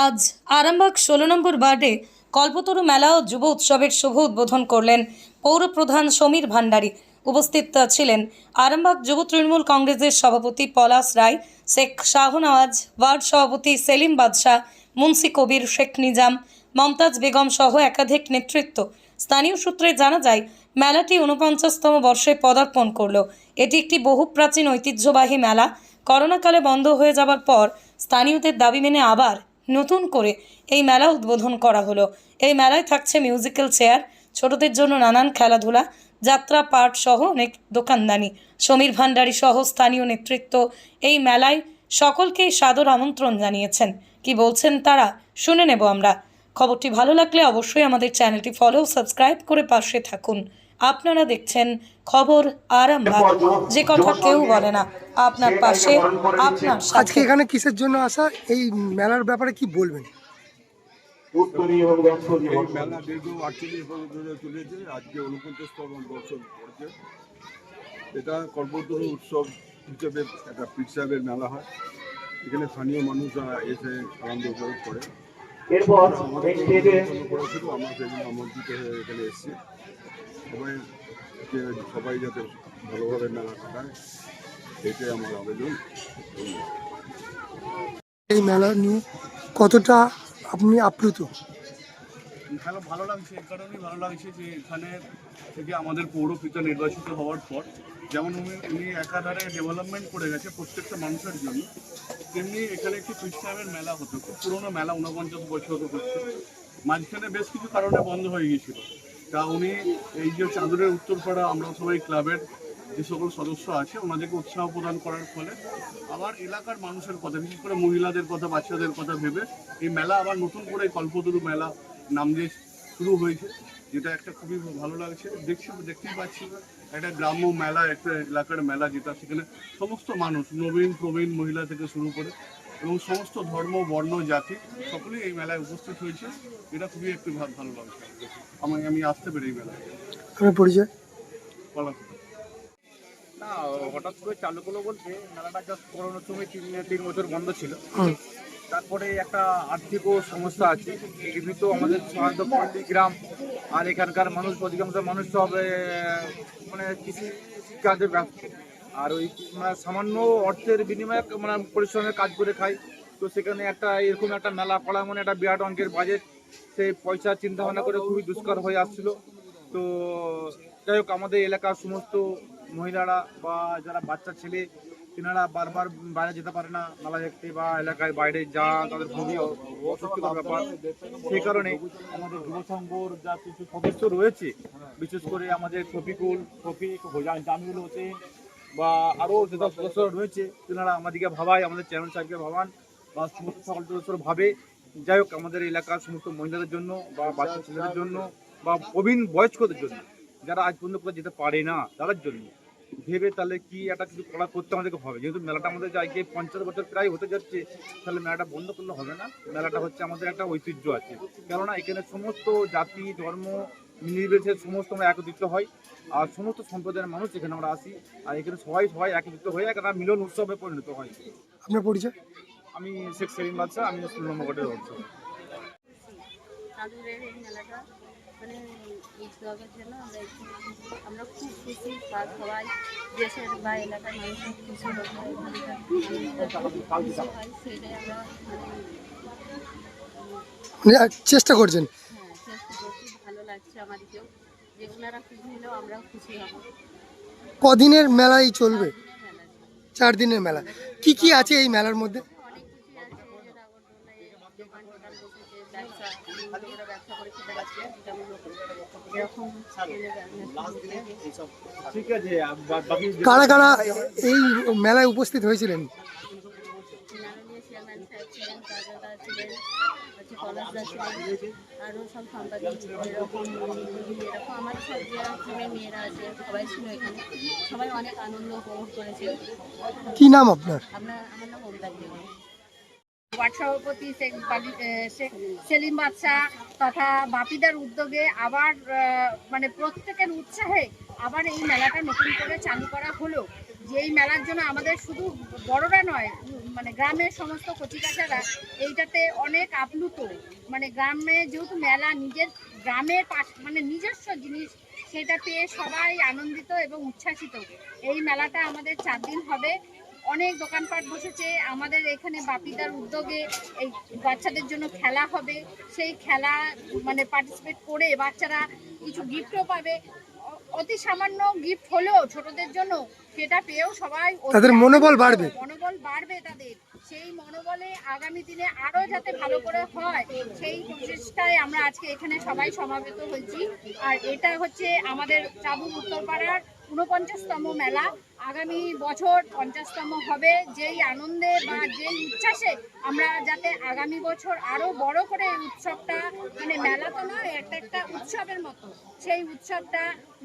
আজ আরামবাগ ষোলো নম্বর ওয়ার্ডে কল্পতরু মেলা ও যুব উৎসবের শুভ উদ্বোধন করলেন পৌরপ্রধান সমীর ভান্ডারী। উপস্থিত ছিলেন আরামবাগ যুব তৃণমূল কংগ্রেসের সভাপতি পলাশ রায়, শেখ শাহনওয়াজ ওয়ার্ড সভাপতি সেলিম বাদশাহ, মুন্সি কবির শেখ নিজাম, মমতাজ বেগম সহ একাধিক নেতৃত্ব। স্থানীয় সূত্রে জানা যায়, মেলাটি ঊনপঞ্চাশতম বর্ষে পদার্পণ করল। এটি একটি বহু প্রাচীন ঐতিহ্যবাহী মেলা। করোনাকালে বন্ধ হয়ে যাবার পর স্থানীয়দের দাবি মেনে আবার নতুন করে এই মেলা উদ্বোধন করা হলো। এই মেলায় থাকছে মিউজিক্যাল চেয়ার ছোটদের জন্য নানান খেলাধুলা, যাত্রা পাঠ সহ অনেক দোকানদানি। সমীর ভান্ডারী সহ স্থানীয় নেতৃত্ব এই মেলায় সকলকেই সাদর আমন্ত্রণ জানিয়েছেন। কি বলছেন তারা, শুনে নেব আমরা। খবরটি ভালো লাগলে অবশ্যই আমাদের চ্যানেলটি ফলো সাবস্ক্রাইব করে পাশে থাকুন। আপনারা দেখছেন খবর আরামবাগ। যে কথা কেউ বলে না আপনার পাশে আপনার আজকে এখানে কিসের জন্য আসা? এই মেলার ব্যাপারে কি বলবেন? উত্তরী এবং দক্ষিণী এই মেলা দীর্ঘ আটচল্লিশ বছর ধরে চলেছে আজকে উনপঞ্চাশতম বছর পড়ছে। এটা উৎসব হিসেবে একটা মেলা হয়। এখানে স্থানীয় মানুষরা এসে আনন্দ উপভোগ করে। আমরা আমন্ত্রিত হয়ে এখানে এসেছি। সবাই যে সবাই যাতে ভালোভাবে মেলা কাটায় এটাই আমার আবেদন। এই মেলা নিয়ে কতটা আপনি আপ্লুত? ভালো ভালো লাগছে এই কারণেই ভালো লাগছে যে এখানে থেকে আমাদের পৌরপিতা নির্বাচিত হওয়ার পর যেমন উনি উনি একাধারে ডেভেলপমেন্ট করে গেছে প্রত্যেকটা মানুষের জন্য তেমনি এখানে একটি খ্রিস্টানের মেলা হতো খুব পুরোনো মেলা ঊনপঞ্চাশ বছর হচ্ছে মাঝখানে বেশ কিছু কারণে বন্ধ হয়ে গিয়েছিল। তা উনি এই যে চাঁদুরের উত্তরপাড়া আমরা সবাই ক্লাবের যে সকল সদস্য আছে, ওনাদেরকে উৎসাহ প্রদান করার ফলে আবার এলাকার মানুষের কথা, বিশেষ করে মহিলাদের কথা, বাচ্চাদের কথা ভেবে এই মেলা আবার নতুন করে কল্পতরু মেলা নাম দিয়ে শুরু হয়েছে, যেটা একটা খুবই ভালো লাগছে। দেখছি, দেখতেই পাচ্ছি একটা গ্রাম্য মেলা, একটা এলাকার মেলা যেটা সেখানে সমস্ত মানুষ, নবীন, প্রবীণ মহিলা থেকে শুরু করে এবং সমস্ত ধর্ম বর্ণ জাতি সকলেই এই মেলায় উপস্থিত হয়েছে। এটা খুবই একটু ভালো লাগছে। আমি আমি আসতে পেরে এই মেলায়। পরিচয়? ভালো না হঠাৎ করে চালু করল বলতে মেলাটা জাস্ট করোনার সময় তিন তিন বছর বন্ধ ছিল। তারপরে একটা আর্থিক সমস্যা আছে। তো আমাদের সহায়তাপল্লী গ্রাম আর এখানকার মানুষ অধিকাংশ মানুষ সব এ, মানে কৃষি কাজে ব্যস্ত। আর ওই মানে সামান্য অর্থের বিনিময়ে মানে পরিশ্রমের কাজ করে খাই। তো সেখানে একটা এরকম একটা মেলা করা মানে একটা বিরাট অঙ্কের বাজেট সেই পয়সা চিন্তা ভাবনা করে খুবই দুষ্কর হয়ে আসছিল। তো যাই হোক, আমাদের এলাকার সমস্ত মহিলারা বা যারা বাচ্চা ছেলে, তেনারা বারবার বাইরে যেতে পারে না। মেলা দেখতে বা এলাকায় বাইরে যা তাদের খুবই অ- অস্বস্তিকর ব্যাপার। সেই কারণে আমাদের যুব সংঘর যা কিছু সদস্য রয়েছে, বিশেষ করে আমাদের শফিকুল, শফিক জামিউল হোসেন বা আরও যেসব সদস্য রয়েছে, তেনারা আমাদেরকে ভাবায়, আমাদের চেয়ারম্যান সাহেবকে ভাবান, বা সমস্ত সকল সদস্য ভাবে, যাই হোক আমাদের এলাকার সমস্ত মহিলাদের জন্য, বা বাচ্চা ছেলেদের জন্য, বা প্রবীণ বয়স্কদের জন্য, যারা আজ পর্যন্ত কোথাও যেতে পারে না, তাদের জন্য। ভেবে তাহলে কি একটা কিছু করা করতে আমাদেরকে হবে? যেহেতু মেলাটা আমাদের আজকে পঞ্চাশ বছর প্রায় হতে যাচ্ছে, তাহলে মেলাটা বন্ধ করলে হবে না? মেলাটা হচ্ছে আমাদের একটা ঐতিহ্য আছে। কেননা এখানে সমস্ত জাতি, ধর্ম নির্বিশেষে সমস্ত আমরা একত্রিত হয় আর সমস্ত সম্প্রদায়ের মানুষ এখানে আমরা আসি আর এখানে সবাই সবাই একত্রিত হয়ে একটা মিলন উৎসবে পরিণত হয়। আপনার পরিচয়? আমি শেখ সেলিম বাদশাহ আমি ষোলো নম্বর গটের অংশ চাঁদুরের এই মেলাটা মানে উৎসবের জন্য আমরা আমরা খুব খুশি বা সবাই দেশের বা এলাকার মানুষের খুশি হয় সেটাই আমরা মানে মানে আর চেষ্টা করছেন হ্যাঁ চেষ্টা করছি ভালো লাগছে আমাদেরকেও যে ওনারা খুশি হলেও আমরাও খুশি হব। কদিনের মেলাই চলবে। চার দিনের মেলা। কি কি আছে এই মেলার মধ্যে? কারা কারা এই মেলায় উপস্থিত হয়েছিলেন? আরও সব আমার সব মেয়েরা আছে সবাই এখানে সবাই অনেক আনন্দ উপভোগ করেছে কি নাম আপনার সভাপতি সেলিম বাদশাহ তথা বাপিদার উদ্যোগে আবার মানে প্রত্যেকের উৎসাহে আবার এই মেলাটা নতুন করে চালু করা হলো। যে এই মেলার জন্য আমাদের শুধু বড়রা নয় মানে গ্রামের সমস্ত কচিকাচারা এইটাতে অনেক আপ্লুত। মানে গ্রামে যেহেতু মেলা, নিজের গ্রামের পাশ মানে নিজস্ব জিনিস, সেটা পেয়ে সবাই আনন্দিত এবং উচ্ছ্বাসিত। এই মেলাটা আমাদের চার দিন হবে। অনেক দোকানপাট বসেছে। আমাদের এখানে বাপিদার উদ্যোগে এই বাচ্চাদের জন্য খেলা হবে। সেই খেলা মানে পার্টিসিপেট করে বাচ্চারা কিছু গিফটও পাবে। অতি সামান্য গিফট হলেও ছোটদের জন্য সেটা পেয়েও সবাই তাদের মনোবল বাড়বে। মনোবল বাড়বে তাদের। সেই মনোবলে আগামী দিনে আরও যাতে ভালো করে হয় সেই প্রচেষ্টায় আমরা আজকে এখানে সবাই সমাবেত হয়েছি। আর এটা হচ্ছে আমাদের চাবু উত্তরপাড়ার ঊনপঞ্চাশতম মেলা। আগামী বছর পঞ্চাশতম হবে। যেই আনন্দে বা যেই উচ্ছ্বাসে আমরা যাতে আগামী বছর আরও বড় করে এই উৎসবটা মানে মেলা তো নয়, একটা একটা উৎসবের মতো। সেই উৎসবটা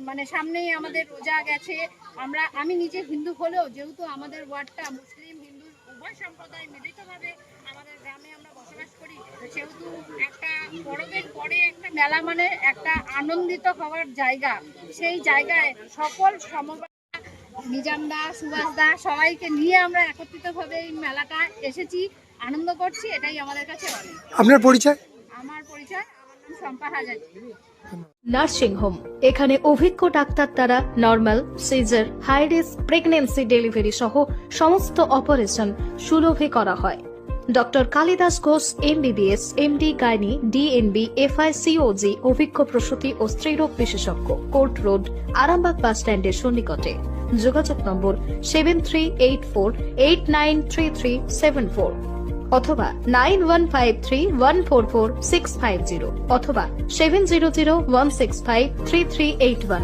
মানে সামনেই আমাদের রোজা গেছে। আমরা, আমি নিজে হিন্দু হলেও, যেহেতু আমাদের ওয়ার্ডটা মুসলিম, হিন্দু, উভয় সম্প্রদায় মিলিতভাবে আমাদের গ্রামে আমরা বসবাস করি, সেহেতু একটা পরবের পরে একটা মেলা মানে একটা আনন্দিত হওয়ার জায়গা। সেই জায়গায় সকল সমবায় নিজাম দা সুভাষ দা সবাইকে নিয়ে আমরা একত্রিতভাবে এই মেলাটা এসেছি আনন্দ করছি এটাই আমাদের কাছে আপনার পরিচয়? আমার পরিচয় আমার নাম শম্পা হাজারি। নার্সিং হোম এখানে অভিজ্ঞ ডাক্তার দ্বারা normal caesar high risk pregnancy delivery সহ সমস্ত অপারেশন সুলভে করা হয়। Doctor Kalidas Ghosh MBBS MD gynae DNB FICOG অভিজ্ঞ প্রসূতি ও স্ত্রীরোগ বিশেষজ্ঞ কোর্ট রোড আরামবাগ বাস স্ট্যান্ডের সন্নিকটে। যোগাযোগ নম্বর seven three eight four eight nine three three seven four অথবা nine one five three one four four six five zero অথবা seven zero zero one six five three three eight one